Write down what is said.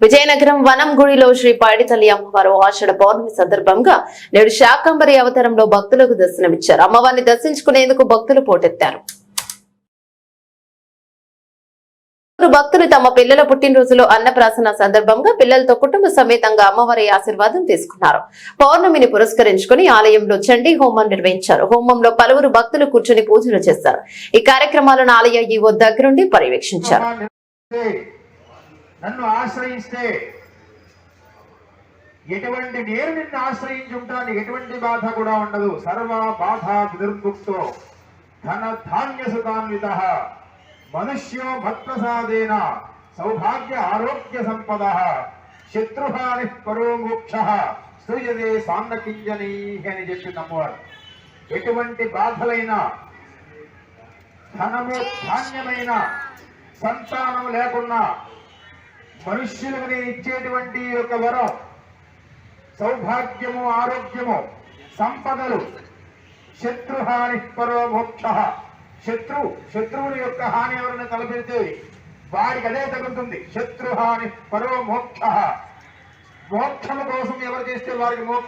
విజయనగరం వనం గుడిలో శ్రీ పైడితల్లి అమ్మవారు ఆషాఢ పౌర్ణమి సందర్భంగా నేడు శాకంబరి అవతారంలో భక్తులకు దర్శనమిచ్చారు. అమ్మవారిని దర్శించుకునేందుకు భక్తులు పోటెత్తారు. పలువురు భక్తులు తమ పిల్లల పుట్టినరోజులో అన్నప్రాసన సందర్భంగా పిల్లలతో కుటుంబ సమేతంగా అమ్మవారి ఆశీర్వాదం తీసుకున్నారు. పౌర్ణమిని పురస్కరించుకుని ఆలయంలో చండీ హోమం నిర్వహించారు. హోమంలో పలువురు భక్తులు కూర్చుని పూజలు చేశారు ఈ కార్యక్రమాలను ఆలయ ఈవో దగ్గరుండి పర్యవేక్షించారు. నన్ను ఆశ్రయిస్తే ఎటువంటి నేను నిన్ను ఆశ్రయించుంటాను ఎటువంటి బాధ కూడా ఉండదు. సర్వ బాధ దుర్భుక్తో ధన ధాన్య సుతాన్విత మనుష్యో భక్తసాదేన సౌభాగ్య ఆరోగ్య సంపద శత్రుహాని పరోమోక్ష మోక్ష శ్రూయదే సాన్నకింజనీ అని చెప్పి నమ్మవారు ఎటువంటి బాధలైనా ధనము ధాన్యమైన సంతానం లేకున్నా మనుష్యులకు నేను ఇచ్చేటువంటి యొక్క వరం సౌభాగ్యము ఆరోగ్యము సంపదలు. శత్రుహాని పరోమోక్ష. శత్రు శత్రువుని యొక్క హాని ఎవరిని తలపెడితే వాడికి అదే తగులుతుంది. శత్రుహాని పరోమోక్ష. మోక్షము కోసం ఎవరు చేస్తే వారికి మోక్ష